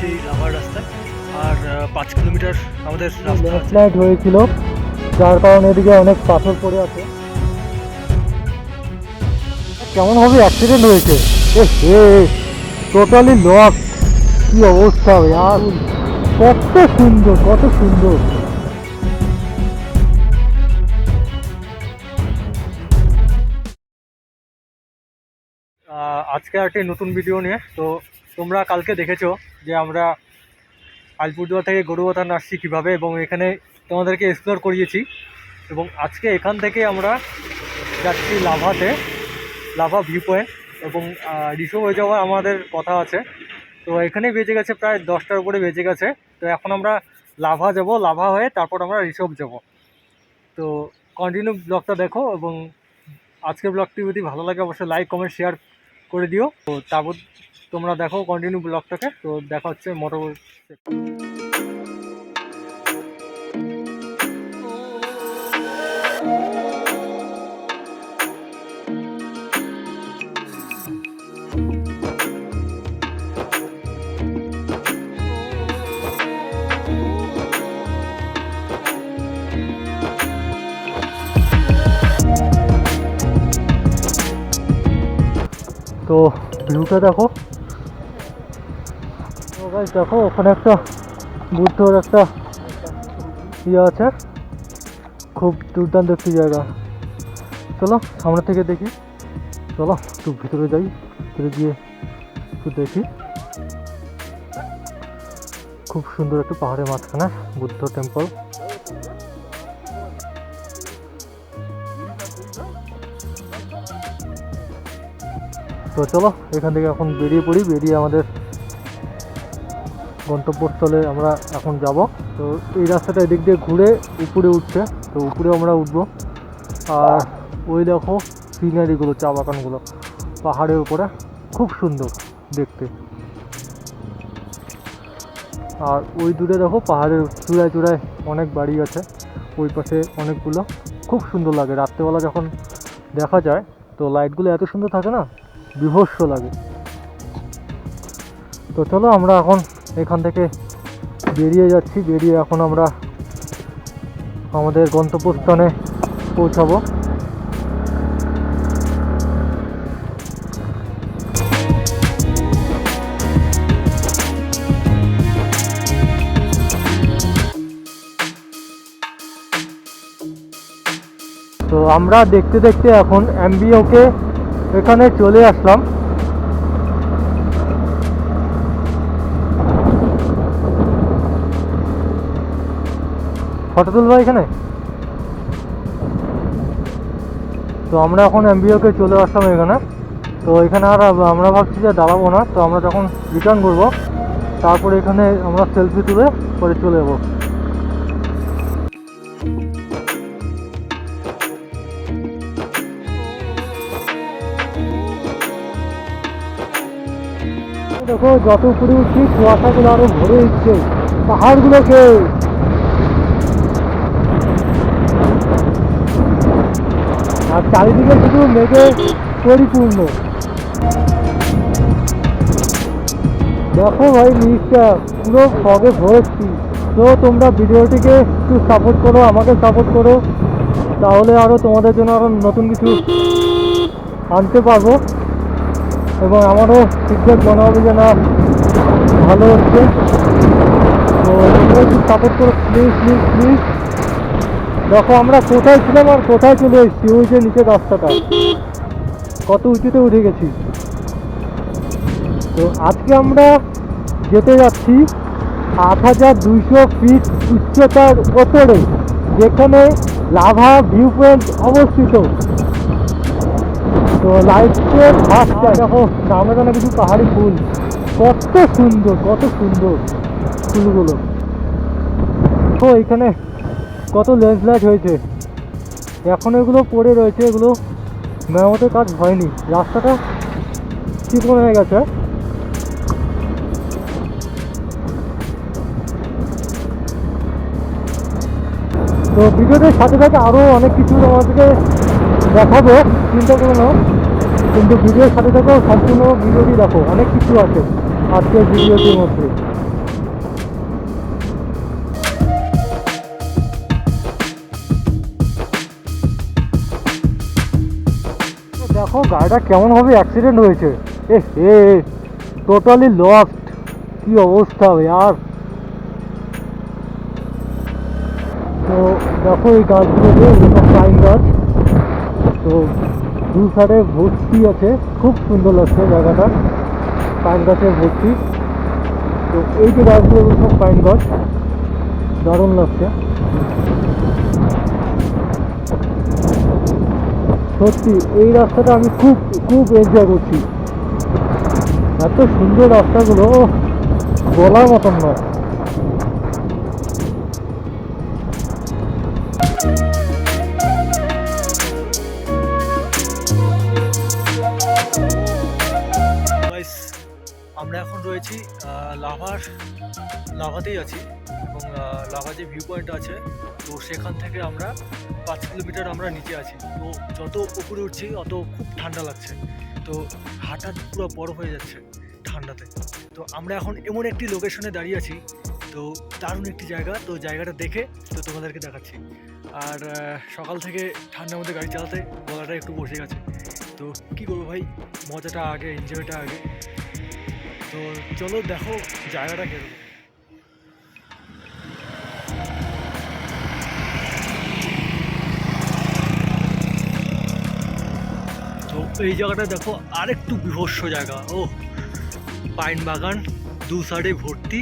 যাচ্ছি লাভার রাস্তায়। আর পাঁচ কিলোমিটার আমাদের রাস্তা ল্যান্ডস্লাইড হয়েছিল যার কারণে এদিকে অনেক পাথর পড়ে আছে। কেমন ভাবে অ্যাক্সিডেন্ট হয়েছে? এ হে টোটালি লক কি অবস্থা আর কত সুন্দর কত সুন্দর। আজকে একটি নতুন ভিডিও নিয়ে তো তোমরা কালকে দেখেছ যে আমরা আলিপুরদুয়ার থেকে গরুবাথান আসছি কীভাবে এবং এখানে তোমাদেরকে এক্সপ্লোর করিয়েছি। এবং আজকে এখান থেকে আমরা যাচ্ছি লাভাতে, লাভা ভিউ পয়েন্ট এবং রিসো হয়ে যাওয়ার আমাদের কথা আছে। তো এখানে বেজে গেছে প্রায় দশটার উপরে বেজে গেছে। তো এখন আমরা লাভা যাব, লাভা হয়ে তারপর আমরা রিসোভ যাব। তো কন্টিনিউ ব্লগটা দেখো এবং আজকের ব্লগটি যদি ভালো লাগে, অবশ্যই লাইক কমেন্ট শেয়ার করে দিও। তো তারপর তোমরা দেখো কন্টিনিউ ব্লগটাকে তো দেখা হচ্ছে মোটর তো। ভিউটা দেখো। দেখো ওখানে একটা বুদ্ধর একটা ইয়ে আছে। খুব দুর্দান্ত একটি জায়গা। চলো সামনে থেকে দেখি। চলো, একটু ভিতরে যাই, ভিতরে গিয়ে একটু দেখি। খুব সুন্দর একটু পাহাড়ের মাঝখানে বুদ্ধ টেম্পল তো চলো, এখান থেকে এখন বেরিয়ে পড়ি, বেরিয়ে আমাদের গন্তব্যস্থলে আমরা এখন যাব। তো এই রাস্তাটা এদিক দিয়ে ঘুরে উপরে উঠছে। তো উপরে আমরা উঠবো। আর ওই দেখো সিনারিগুলো চা বাগানগুলো পাহাড়ের উপরে। খুব সুন্দর দেখতে। আর ওই দূরে দেখো পাহাড়ের চূড়ায় চূড়ায় অনেক বাড়ি আছে। ওই পাশে অনেকগুলো খুব সুন্দর লাগে। রাত্রেবেলা যখন দেখা যায়, তো লাইটগুলো এত সুন্দর থাকে না, বিভৎস লাগে। তো চলো আমরা এখন এখান থেকে বেরিয়ে যাচ্ছি, বেরিয়ে এখন আমরা আমাদের গন্তব্যস্থানে পৌঁছাবো। তো আমরা দেখতে দেখতে এখন এমবিওকে এখানে চলে আসলাম। ফটো তুলবো এখানে? তো আমরা এখন এমবিওকে চলে আসলাম এখানে। তো এখানে আর আমরা ভাবছি যে দাঁড়াবো না। তো আমরা যখন রিটার্ন করব, তারপরে এখানে আমরা সেলফি তুলে পরে চলে যাব। দেখো, যত উপরে উঠছি কুয়াশাগুলো আরও ভরে উঠছে। পাহাড়গুলোকে চারিদিকে শুধু মেঘে পরিপূর্ণ। দেখো ভাই নিচটা পুরো ফগে ভরেছি তো তোমরা ভিডিওটিকে একটু সাপোর্ট করো, আমাকে সাপোর্ট করো। তাহলে আরও তোমাদের জন্য আরও নতুন কিছু আনতে পারব। এবং আমারও ফিডব্যাক মনে হবে যে না, ভালো হচ্ছে। তো তোমরা একটু সাপোর্ট করো প্লিজ প্লিজ প্লিজ দেখো, আমরা কোথায় ছিলাম আর কোথায় চলে এসেছি? ওই যে নিচের রাস্তাটা। কত উঁচুতে উঠে গেছি। তো আজকে আমরা যেতে যাচ্ছি আট হাজার দুইশো ফিট উচ্চতার ওপরে, যেখানে লাভা ভিউ পয়েন্ট অবস্থিত। তো লাইটের ফার্স্টটা দেখো নামে জানা কিছু পাহাড়ি ফুল। কত সুন্দর কত সুন্দর ফুলগুলো। তো এখানে কত ল্যান্ডস্লাইড হয়েছে। এখন এগুলো পড়ে রয়েছে, এগুলো মেরামতের কাজ হয়নি। রাস্তাটা চিকন হয়ে গেছে। তো ভিডিওটির সাথে সাথে আরও অনেক কিছু তোমাদেরকে দেখাবো, চিন্তা করো না। কিন্তু ভিডিওর সাথে থেকেও সম্পূর্ণ ভিডিওটি দেখো, অনেক কিছু আছে আজকের ভিডিওটির মধ্যে। দেখো, গাড়িটা কেমনভাবে অ্যাক্সিডেন্ট হয়েছে। এ হে টোটালি লস্ট কি অবস্থা আর তো দেখো এই গাছগুলোতে পাইন গাছ। তো দু সাইডে ভর্তি আছে। খুব সুন্দর লাগছে জায়গাটা। পাইন গাছের ভর্তি। তো এই যে গাছগুলো সব পাইন গাছ। দারুণ লাগছে। সত্যি এই রাস্তাটা আমি খুব খুব এনজয় করছি। এত সুন্দর রাস্তাগুলো বলার মতন নয়। রয়েছি লাভার, লাভাতেই আছি এবং লাভা যে ভিউ পয়েন্ট আছে, তো সেখান থেকে আমরা পাঁচ কিলোমিটার আমরা নিচে আছি। তো যত উপরে উঠছি, অত খুব ঠান্ডা লাগছে। তো হাঁটা পুরো বরফ হয়ে যাচ্ছে ঠান্ডাতে। তো আমরা এখন এমন একটি লোকেশনে দাঁড়িয়ে আছি, তো দারুণ একটি জায়গা। তো জায়গাটা দেখে, তো তোমাদেরকে দেখাচ্ছি। আর সকাল থেকে ঠান্ডার মধ্যে গাড়ি চালাতে গলাটা একটু বসে গেছে। তো কী করব ভাই? মজাটা আগে এনজয়টা আগে। তো চলো দেখো, জায়গাটা কীরকম। তো এই জায়গাটা দেখো, আরেকটু বিভৎস জায়গা। ও, পাইন বাগান, দু সাইডে ভর্তি,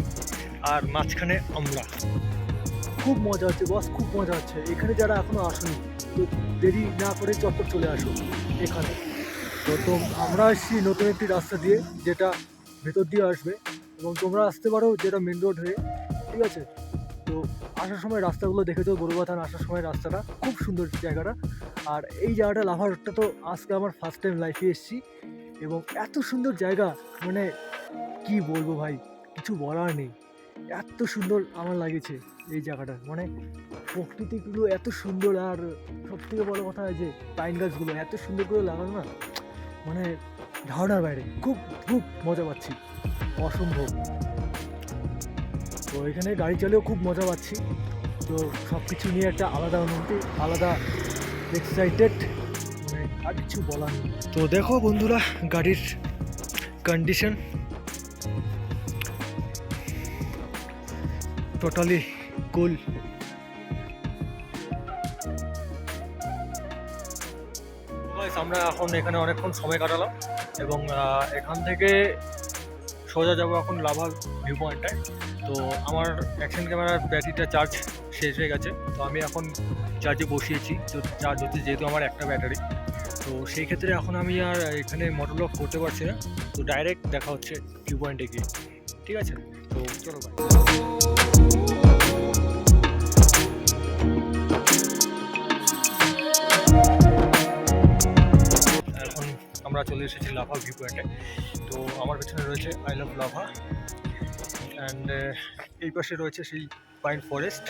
আর মাঝখানে আমরা খুব মজা হচ্ছে বস খুব মজা হচ্ছে। এখানে যারা এখনও আসেনি, তো দেরি না করে চটপট চলে আসো এখানে। তো তো আমরা আসছি নতুন একটি রাস্তা দিয়ে, যেটা ভেতর দিয়ে আসবে এবং তোমরা আসতে পারো যেটা মেন রোড হয়ে, ঠিক আছে? তো আসার সময় রাস্তাগুলো দেখেছ গরুবাথান আসার সময় রাস্তাটা, খুব সুন্দর জায়গাটা। আর এই জায়গাটা লাভার রোডটা তো আজকে আমার ফার্স্ট টাইম লাইফে এসেছি এবং এত সুন্দর জায়গা মানে কি বলব ভাই, কিছু বলার নেই। এত সুন্দর আমার লাগেছে এই জায়গাটা মানে প্রকৃতিগুলো এত সুন্দর আর সব থেকে বড় কথা যে পাইন গাছগুলো, এত সুন্দর করে লাগানো না মানে ধারণার বাইরে খুব খুব মজা পাচ্ছি। অসম্ভব। তো এখানে গাড়ি চালিয়েও খুব মজা পাচ্ছি। তো সব কিছু নিয়ে একটা আলাদা অনুভূতি, আলাদা এক্সাইটেড মানে আর কিছু বলার তো দেখো বন্ধুরা, গাড়ির কন্ডিশন টোটালি কুল আমরা এখন এখানে অনেকক্ষণ সময় কাটালাম এবং এখান থেকে সোজা যাব এখন লাভা ভিউ পয়েন্টটায় তো আমার অ্যাকশন ক্যামেরার ব্যাটারিটা চার্জ শেষ হয়ে গেছে। তো আমি এখন চার্জে বসিয়েছি তো চার্জ হচ্ছে যেহেতু আমার একটা ব্যাটারি তো সেই ক্ষেত্রে এখন আমি আর এখানে মোটর লক করতে পারছি না। তো ডাইরেক্ট দেখা হচ্ছে ভিউ পয়েন্টে গিয়ে। ঠিক আছে? তো চলো আমরা চলে এসেছি লাভা ভিউ পয়েন্টে তো আমার পেছনে রয়েছে আই লাভ লাভা অ্যান্ড এই পাশে রয়েছে সেই পাইন ফরেস্ট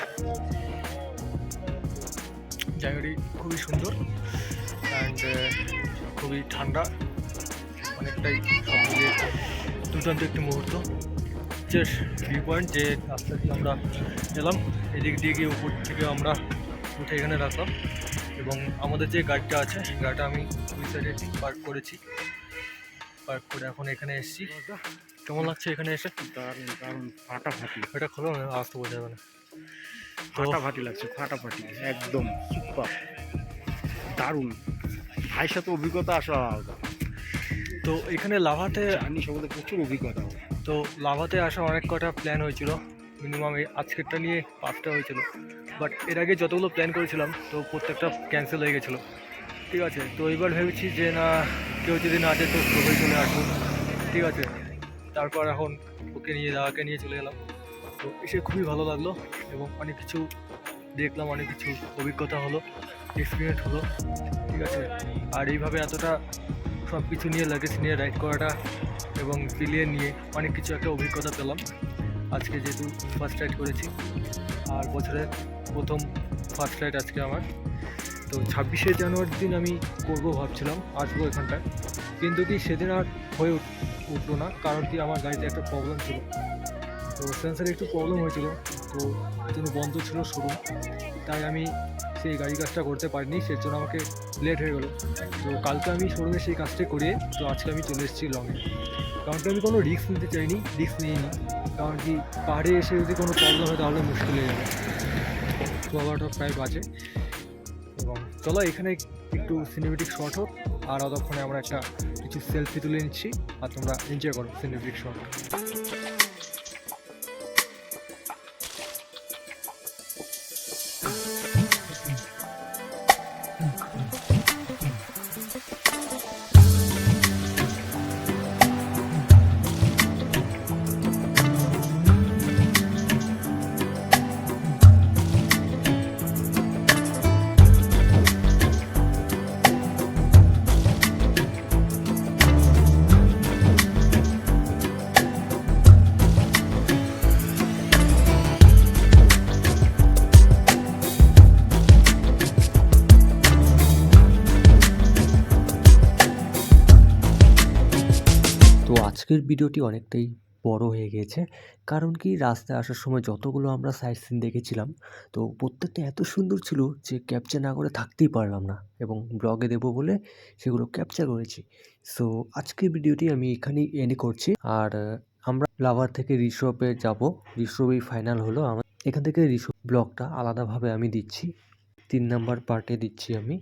জায়গাটি খুবই সুন্দর অ্যান্ড খুবই ঠান্ডা। অনেকটাই দুর্দান্ত একটি মুহূর্ত। যে ভিউ পয়েন্ট যে রাস্তা দিয়ে আমরা এলাম, এদিক দিয়ে গিয়ে উপর থেকে আমরা উঠে এখানে রাখলাম। এবং আমাদের যে গাড়িটা আছে গাড়িটা আমি সাইডে পার্ক করেছি। পার্ক করে এখন এখানে এসেছি। কেমন লাগছে এখানে এসে? দারুণ দারুণ ফাটাফাটি। এটা খোলো না আসতে বোঝা যাবে না। ফাটাফাটি লাগছে ফাটাফাটি একদম সুপার দারুণ। ভাইয়ের সাথে অভিজ্ঞতা আসা আলাদা। তো এখানে লাভাতে জার্নি সম্বন্ধে প্রচুর অভিজ্ঞতা তো লাভাতে আসা অনেক কটা প্ল্যান হয়েছিল। মিনিমাম এই আজকেরটা নিয়ে পাঁচটা হয়েছিল। বাট এর আগে যতগুলো প্ল্যান করেছিলাম তো প্রত্যেকটা ক্যান্সেল হয়ে গেছিল। ঠিক আছে, তো এবার ভেবেছি যে না, কেউ যদি না যেত সবাই চলে আসব ঠিক আছে, তারপর এখন ওকে নিয়ে, দাদাকে নিয়ে চলে গেলাম। তো এসে খুবই ভালো লাগল এবং অনেক কিছু দেখলাম, অনেক কিছু অভিজ্ঞতা হলো এক্সপিরিয়েন্স হলো। ঠিক আছে, আর এইভাবে এতটা সব কিছু নিয়ে লাগেজ নিয়ে রাইড করাটা এবং বিলিয়ে নিয়ে অনেক কিছু একটা অভিজ্ঞতা পেলাম। আজকে যেহেতু ফার্স্ট রাইড করেছি, আর বছরের প্রথম ফার্স্ট রাইড আজকে আমার। তো ছাব্বিশে জানুয়ারির দিন আমি করব ভাবছিলাম, আসব এখানটায়। কিন্তু কি সেদিন আর হয়ে উঠ- উঠল না, কারণ কি আমার গাড়িতে একটা প্রবলেম ছিল। তো সেন্সারে একটু প্রবলেম হয়েছিল, তো জন্য বন্ধ ছিল শোরুম তাই আমি সেই গাড়ি কাজটা করতে পারিনি, সেই জন্য আমাকে লেট হয়ে গেলো। তো কালকে আমি শোরুমে সেই কাজটা করিয়ে, তো আজকে আমি চলে এসেছি লংয়ে কারণ কি আমি কোনো রিস্ক নিতে চাইনি রিস্ক নিইনি। কারণ কি পাহাড়ে এসে যদি কোনো প্রবলেম হয়, তাহলে মুশকিল হয়ে যাবে। তো বারোটা প্রায় বাজে। চলো, এখানে একটু সিনেমেটিক শট হোক, আর অতক্ষণে আমরা একটা কিছু সেলফি তুলে নিচ্ছি, আর তোমরা এনজয় করো সিনেমেটিক শট আজকের ভিডিওটি অনেকটাই বড় হয়ে গিয়েছে। কারণ কি? রাস্তায় আসার সময় যতগুলো আমরা সাইট সিন দেখেছিলাম, তো প্রত্যেকটা এত সুন্দর ছিল যে ক্যাপচার না করে থাকতেই পারলাম না এবং ব্লগে দেবো বলে সেগুলো ক্যাপচার করেছি। সো আজকের ভিডিওটি আমি এখানেই এন্ড করছি। আর, আমরা লাভার থেকে রিসোপে যাব। রিসোপেই ফাইনাল হলো আমার। এখান থেকে রিসোপ ব্লগটা আলাদাভাবে আমি দিচ্ছি। তিন নাম্বার পার্টে দিচ্ছি আমি।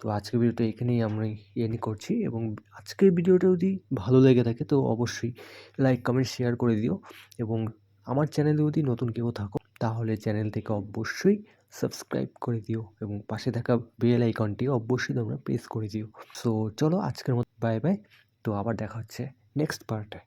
তো আজকের ভিডিওটা এখানেই আমি এন্ড করছি এবং আজকের ভিডিওটা যদি ভালো লেগে থাকে তো অবশ্যই লাইক কমেন্ট শেয়ার করে দিও এবং আমার চ্যানেলে যদি নতুন কেউ থাকো তাহলে চ্যানেল থেকে অবশ্যই সাবস্ক্রাইব করে দিও এবং পাশে থাকা বেল আইকনটি অবশ্যই তোমরা প্রেস করে দিও। সো চলো আজকের মতো বাই বাই তো আবার দেখা হচ্ছে নেক্সট পার্টে